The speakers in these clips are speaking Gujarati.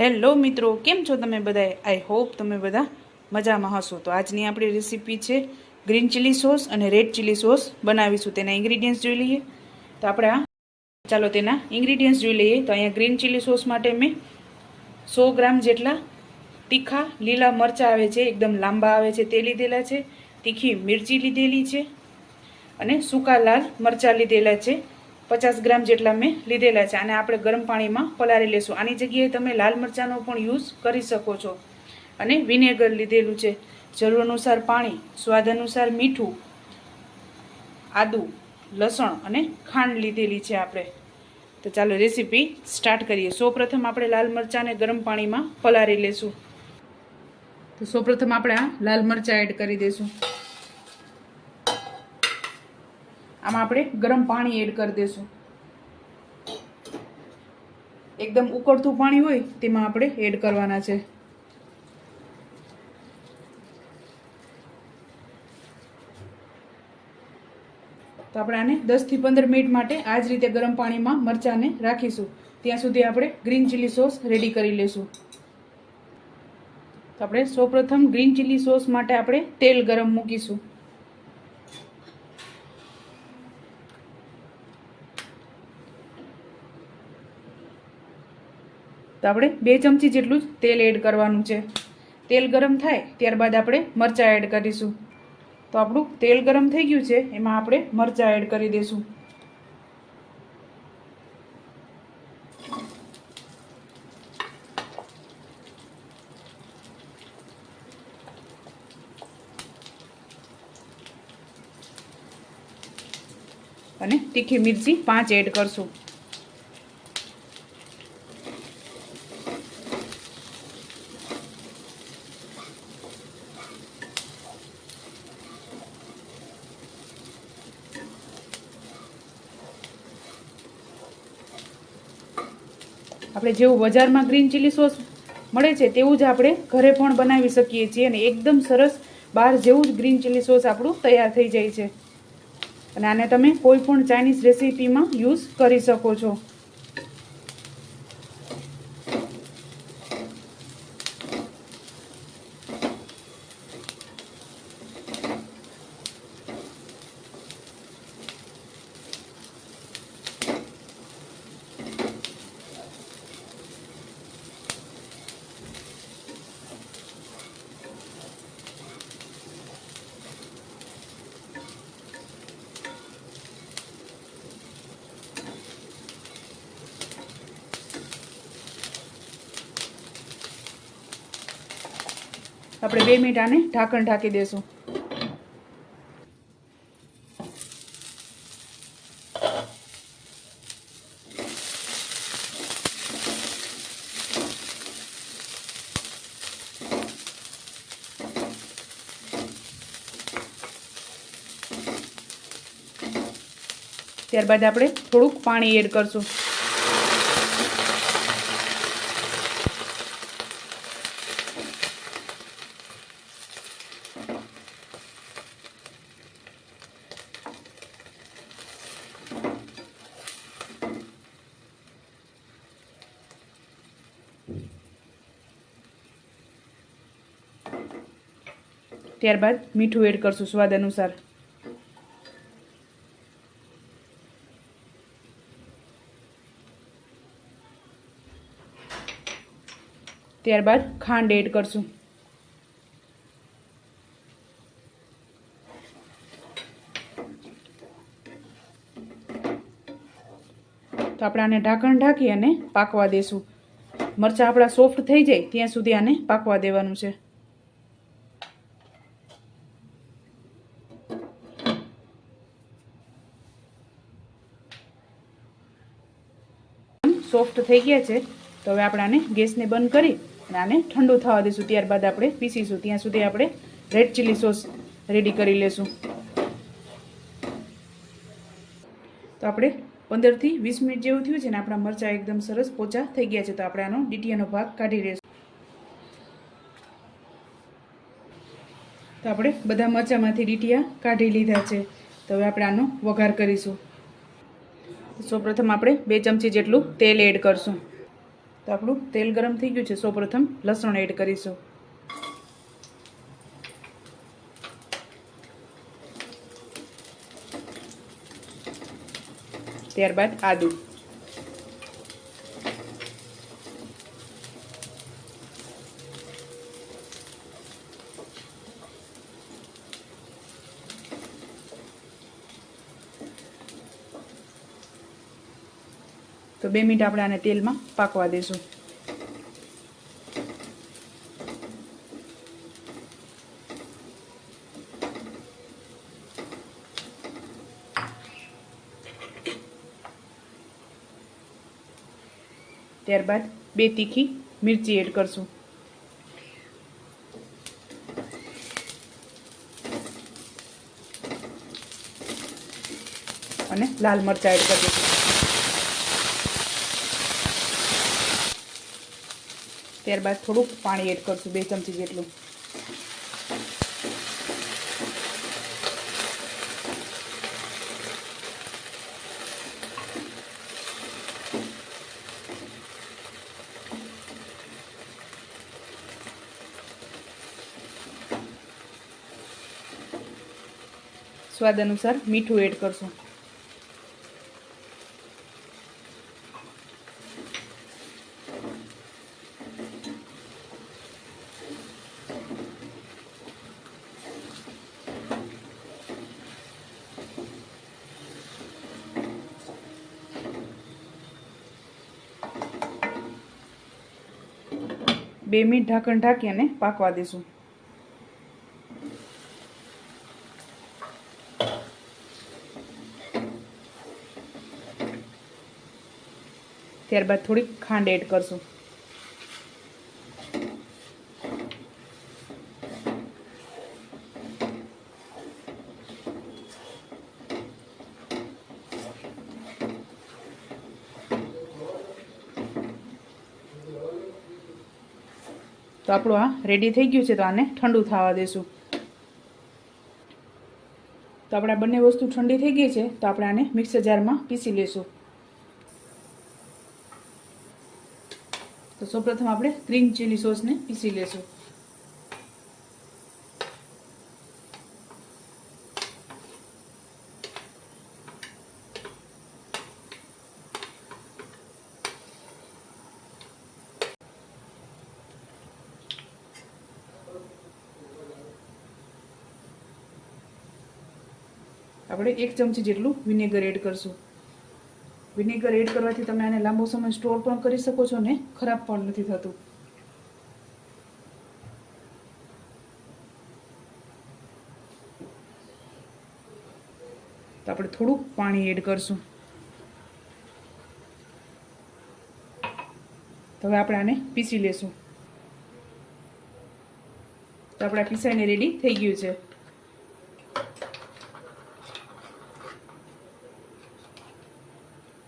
હેલો મિત્રો, કેમ છો તમે બધા? આઈ હોપ તમે બધા મજામાં હશો. તો આજની આપણી રેસીપી છે ગ્રીન ચીલી સોસ અને રેડ ચીલી સોસ બનાવીશું. તેના ઇન્ગ્રીડિયન્ટ્સ જોઈ લઈએ. તો આપણે આ ચાલો તેના ઇન્ગ્રીડિયન્ટ્સ જોઈ લઈએ. તો અહીંયા ગ્રીન ચીલી સોસ માટે મેં સો ગ્રામ જેટલા તીખા લીલા મરચાં આવે છે, એકદમ લાંબા આવે છે, તે લીધેલા છે. તીખી મિરચી લીધેલી છે અને સૂકા લાલ મરચાં લીધેલા છે. પચાસ ગ્રામ જેટલા મેં લીધેલા છે. અને આપણે ગરમ પાણીમાં પલાળી લેશું. આની જગ્યાએ તમે લાલ મરચાંનો પણ યુઝ કરી શકો છો. અને વિનેગર લીધેલું છે. જરૂર અનુસાર પાણી, સ્વાદ અનુસાર મીઠું, આદું, લસણ અને ખાંડ લીધેલી છે આપણે. તો ચાલો રેસીપી સ્ટાર્ટ કરીએ. સૌપ્રથમ આપણે લાલ મરચાંને ગરમ પાણીમાં પલાળી લેશું. તો સૌપ્રથમ આપણે આ લાલ મરચાં એડ કરી દઈશું આમાં આપણે ગરમ પાણી એડ કરી દઈશું એકદમ ઉકળતું પાણી હોય તેમાં આપણે એડ કરવાના છે. તો આપણે આને દસથી પંદર મિનિટ માટે આ જ રીતે ગરમ પાણીમાં મરચાંને રાખીશું. ત્યાં સુધી આપણે ગ્રીન ચીલી સોસ રેડી કરી લેશું. તો આપણે સૌપ્રથમ ગ્રીન ચીલી સોસ માટે આપણે તેલ ગરમ મૂકીશું. તો આપણે બે ચમચી જેટલું જ તેલ એડ કરવાનું છે. તેલ ગરમ થાય ત્યારબાદ આપણે મરચાં એડ કરીશું તો આપણું તેલ ગરમ થઈ ગયું છે, એમાં આપણે મરચાં એડ કરી દઈશું. અને તીખી મિરચી પાંચ એડ કરશું. આપણે જેવું બજારમાં ગ્રીન ચીલી સોસ મળે છે, તેવું જ આપણે ઘરે પણ બનાવી શકીએ છીએ અને એકદમ સરસ બહાર જેવું જ ગ્રીન ચીલી સોસ આપણું તૈયાર થઈ જાય છે. અને આને તમે કોઈ પણ ચાઇનીઝ રેસીપીમાં યુઝ કરી શકો છો. આપણે બે મિનિટ આને ઢાંકણ ઢાંકી દેશું. ત્યારબાદ આપણે થોડુંક પાણી એડ કરશું. ત્યારબાદ મીઠું એડ કરશું સ્વાદ અનુસાર. ત્યારબાદ ખાંડ એડ કરશું. તો આપણે આને ઢાંકણ ઢાંકી અને પાકવા દેશું. મરચાં આપણા સોફ્ટ થઈ જાય ત્યાં સુધી આને પાકવા દેવાનું છે. સોફ્ટ થઈ ગયા છે, તો હવે આપણે આને ગેસને બંધ કરી અને આને ઠંડુ થવા દઈશું. ત્યારબાદ આપણે પીસીશું. ત્યાં સુધી આપણે રેડ ચીલી સોસ રેડી કરી લેશું. તો આપણે પંદરથી વીસ મિનિટ જેવું થયું છે ને આપણા મરચાં એકદમ સરસ પોચા થઈ ગયા છે. તો આપણે આનો ડીટીયાનો ભાગ કાઢી લઈશું તો આપણે બધા મરચાંમાંથી ડીટીયા કાઢી લીધા છે. તો હવે આપણે આનો વઘાર કરીશું. સૌપ્રથમ આપણે બે ચમચી જેટલું તેલ એડ કરશું. તો આપણું તેલ ગરમ થઈ ગયું છે. સૌપ્રથમ લસણ એડ કરીશું. ત્યારબાદ આદુ. બે મિનિટ આપણે આને તેલમાં પાકવા દઈશું ત્યારબાદ બે તીખી મિરચી એડ કરશું. અને લાલ મરચાં એડ કરી દઈશું ત્યારબાદ થોડુંક પાણી એડ કરશું બે ચમચી જેટલું. સ્વાદ અનુસાર મીઠું એડ કરશું. બે મિનિટ ઢાંકણ ઢાંકી અને પાકવા દઈશું ત્યારબાદ થોડીક ખાંડ એડ કરશું. તો આપણું આ રેડી થઈ ગયું છે તો આને ઠંડુ થવા દેશું. તો આપણા બંને વસ્તુ ઠંડી થઈ ગઈ છે તો આપણે આને મિક્સર જારમાં પીસી લેશું. તો સૌપ્રથમ આપણે ગ્રીન ચીલી સોસને પીસી લેશું. આપણે એક ચમચી જેટલું વિનેગર એડ કરશું. વિનેગર એડ કરવાથી તમે આને લાંબો સમય સ્ટોર પણ કરી શકો છો ને ખરાબ પણ નથી થતું. તો આપણે થોડુંક પાણી એડ કરશું. તો હવે આપણે આને પીસી લેશું. તો આપણા પીસાઈને રેડી થઈ ગયું છે.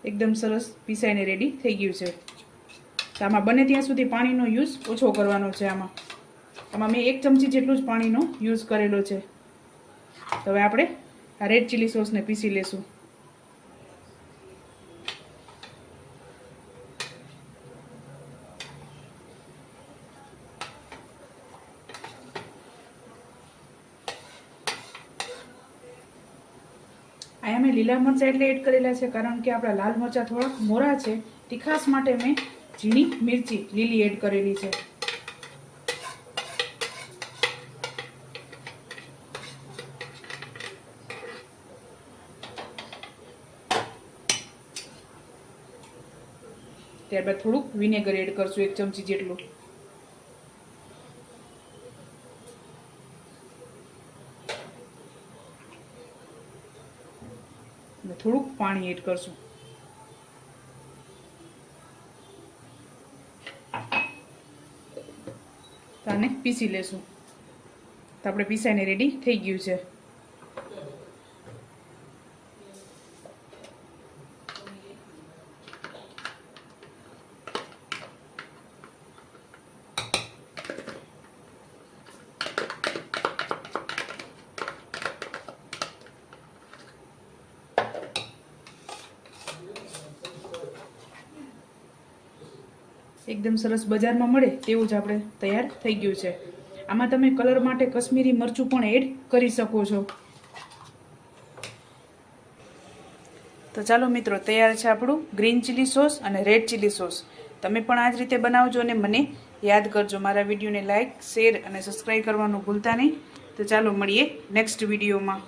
એકદમ સરસ પીસાઈને રેડી થઈ ગયું છે. તો આમાં બને ત્યાં સુધી પાણીનો યુઝ ઓછો કરવાનો છે આમાં. આમાં મેં એક ચમચી જેટલું જ પાણીનો યુઝ કરેલો છે. તો હવે આપણે આ રેડ ચીલી સોસને પીસી લેશું. અહીંયા મેં લીલા મરચાં એટલે એડ કરેલા છે, કારણ કે આપણા લાલ મરચાં થોડાક મોરા છે. તીખાસ માટે મેં ઝીણી મિરચી લીલી એડ કરેલી છે. ત્યારબાદ થોડુંક વિનેગર એડ કરશું, એક ચમચી જેટલું. અને થોડુંક પાણી એડ કરશું. તો પીસી લેશું. તો આપણે પીસાઈને રેડી થઈ ગયું છે. એકદમ સરસ બજારમાં મળે તેવું જ આપણે તૈયાર થઈ ગયું છે. આમાં તમે કલર માટે કશ્મીરી મરચું પણ એડ કરી શકો છો. તો ચાલો મિત્રો, તૈયાર છે આપણું ગ્રીન ચીલી સોસ અને રેડ ચીલી સોસ. તમે પણ આ જ રીતે બનાવજો અને મને યાદ કરજો. મારા વિડીયોને લાઇક શેર અને સબસ્ક્રાઈબ કરવાનું ભૂલતા નહીં. તો ચાલો મળીએ નેક્સ્ટ વિડીયોમાં.